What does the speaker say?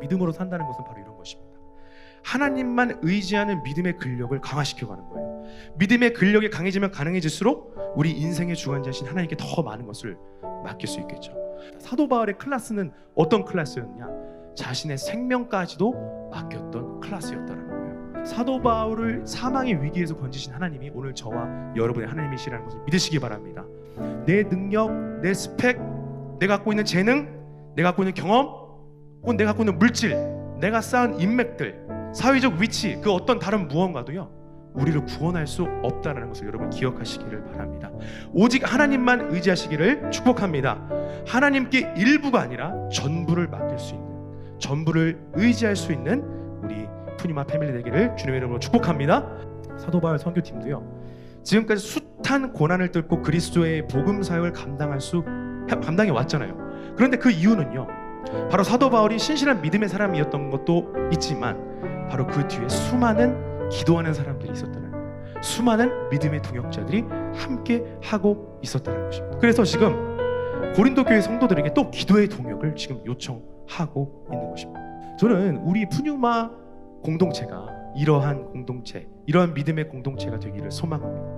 믿음으로 산다는 것은 바로 이런 것입니다. 하나님만 의지하는 믿음의 근력을 강화시켜 가는 거예요. 믿음의 근력이 강해지면 가능해질수록 우리 인생의 주관자신 하나님께 더 많은 것을 맡길 수 있겠죠. 사도 바울의 클라스는 어떤 클라스였냐? 자신의 생명까지도 맡겼던 클라스였다는 거예요. 사도 바울을 사망의 위기에서 건지신 하나님이 오늘 저와 여러분의 하나님이시라는 것을 믿으시기 바랍니다. 내 능력, 내 스펙, 내가 갖고 있는 재능, 내가 갖고 있는 경험, 혹은 내가 갖고 있는 물질, 내가 쌓은 인맥들, 사회적 위치, 그 어떤 다른 무언가도요. 우리를 구원할 수 없다는 것을 여러분 기억하시기를 바랍니다. 오직 하나님만 의지하시기를 축복합니다. 하나님께 일부가 아니라 전부를 맡길 수 있는, 전부를 의지할 수 있는 우리 푸니마 패밀리 되기를 주님의 이름으로 축복합니다. 사도 바울 선교팀도요. 지금까지 숱한 고난을 뚫고 그리스도의 복음 사역을 감당할 수 감당해 왔잖아요. 그런데 그 이유는요. 바로 사도 바울이 신실한 믿음의 사람이었던 것도 있지만 바로 그 뒤에 수많은 기도하는 사람들이 있었다는 거예요. 수많은 믿음의 동역자들이 함께 하고 있었다는 것입니다. 그래서 지금 고린도 교회 성도들에게 또 기도의 동역을 지금 요청하고 있는 것입니다. 저는 우리 푸뉴마 공동체가 이러한 공동체, 이러한 믿음의 공동체가 되기를 소망합니다.